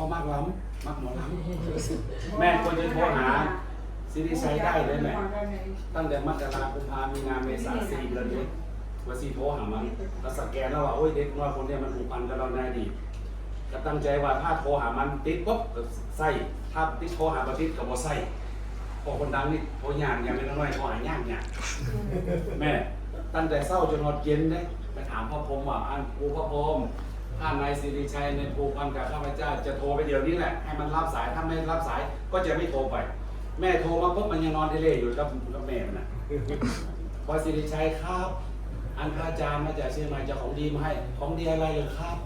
เขามากล้ำมากหมอล้ำแม่ควรจะโทรหาซิริชัยได้เลยแม่ตั้งแต่มกราคมพามีนาเมษาสี่เดือนนี้ว่าซีโทรหามันแล้วสแกนแล้วว่าโอ้ยเด็กน้อยคนเนี้มันผูกพันกับเราในอดีตก็ตั้งใจว่าถ้าโทรหามันติดปุ๊บก็ใส่ถ้าติดโทรหาบ่ติดก็บ่ใส่พอคนดังนี่โทรย่างยังไม่น้อยๆโทรหาย่างย่างแม่ตั้งแต่เศร้าจนหอดเย็นเนี่ยไปถามพ่อพรหมว่าอันครูพ่อพรหม ถ้านายสิริชัยในภูพันกับข้าพเจ้าจะโทรไปเดี๋ยวนี้แหละให้มันรับสายถ้าไม่รับสายก็จะไม่โทรไป แม่โทรมาปุ๊บมันยังนอนเทเลอยู่กับกับแม่มันนะพอสิริชัยครับ อันพระอาจารย์มาจากเชียงใหม่จะของดีมาให้ของดีอะไรเลยครับ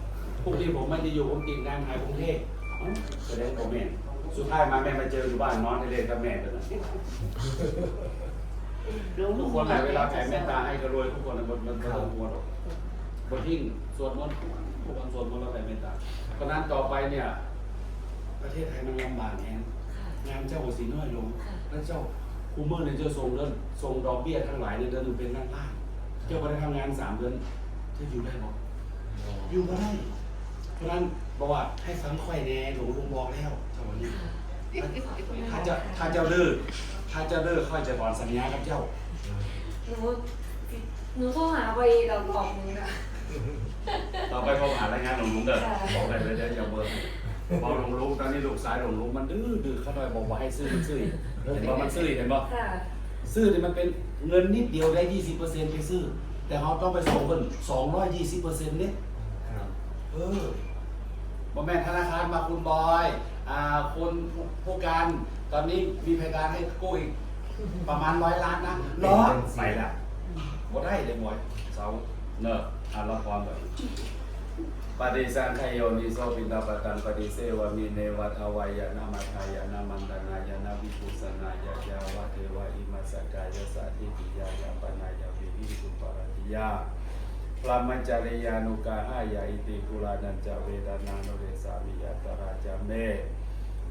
พรุ่งนี้ผมไม่ได้อยู่ผมติดงานหายกรุงเทพเอ้าแสดงผมแม่นสุดท้ายมาแม่มาเจออยู่บ้านนอนเทเลกับแม่เลยนะทุกคนในเวลาแผ่เมตตาให้ก็รวยทุกคนนะมันมันมันมัวหรอก บนทิ้งสวดมนต์ทุกคนสวดมนต์แล้วแผ่เมตตาเพราะนั้นต่อไปเนี่ย ประเทศไทยมันลำบากแฮงงานเจ้าสีน้อยลงแล้วเจ้าคูเมอร์เนี่ยเจ้าส่งเดือนส่งดอกเบี้ยทั้งหลายในเดือนหนึ่งเป็นล้านล้านเจ้าไปได้ทำงานสามเดือนเจ้าอยู่ได้บอกอยู่ก็ได้เพราะนั้นบอกว่าให้ฟังค่อยแน่หลวงลุงบอกแล้วเจ้าวันนี้ถ้าเจ้าถ้าเจ้าดื้อถ้าเจ้าดื้อค่อยจะถอนสัญญากับเจ้าหนูหนูโทรหาไปเราบอกหนูนะ ต่อไปพอผ่านรายงานหลวงลุงเด้อบอกได้เลยเดี๋ยวอย่าเบอร์ให้บอกหลวงลุงตอนนี้ลูกสายหลวงลุงมันดื้อดื้อเขาหน่อยบอกว่าให้ซื้อมันซื้อเห็นว่ามันซื้อเห็นป่ะค่ะซื้อเนี่ยมันเป็นเงินนิดเดียวได้ยี่สิบเปอร์เซ็นต์ไปซื้อ แต่เขาต้องไปส่งเงินสองร้อยยี่สิบเปอร์เซ็นต์เนี่ยเออบ่แม่นธนาคารมาคุณบอยอ่าคนผู้การตอนนี้มีพยการให้กู้อีกประมาณร้อยล้านนะร้อยไปแล้วบ่ได้เลยบอยเสา เนอะอ่านละครแบบปฏิสังขยโยนิโสปินตาปตังปฏิเสวามีเนวัตอวัยนามาทายานามันตนายานาวิปุสนายายาวะเทวอิมัสสกายสัตติปิยายาปนายาวิหิสุปารติยาพระมัญจริยานุกาหายาอิติกุลานันจเวดานานุเรสามิยาตราจาเม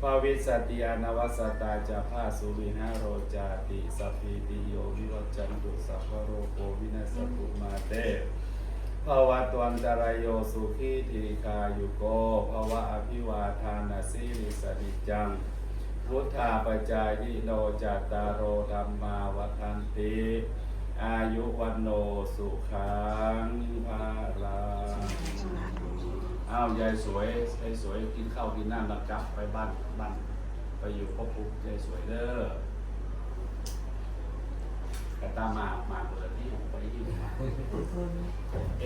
ภาวิสติยานวัสตาจาภาสุวิหาโรจาติสัพพิติโยวิวัจันตุสัพพโรโควินัสสตุมาเตภาวะตวันตรายโยสุขีทีคายุโกภาวะอภิวาทานาสิริสดิจัง พุทธาปจายโนจัตตารโอธรรมาวัฏันติ อายุวันโนสุขัง อ้าวยายสวยยายสวยกินข้าวกินน้ำรับจับไปบ้านบ้านไปอยู่พบปุ๊บยายสวยเด้อแต่ตามมามาเปิดที่ผมไปที่มาเอฟ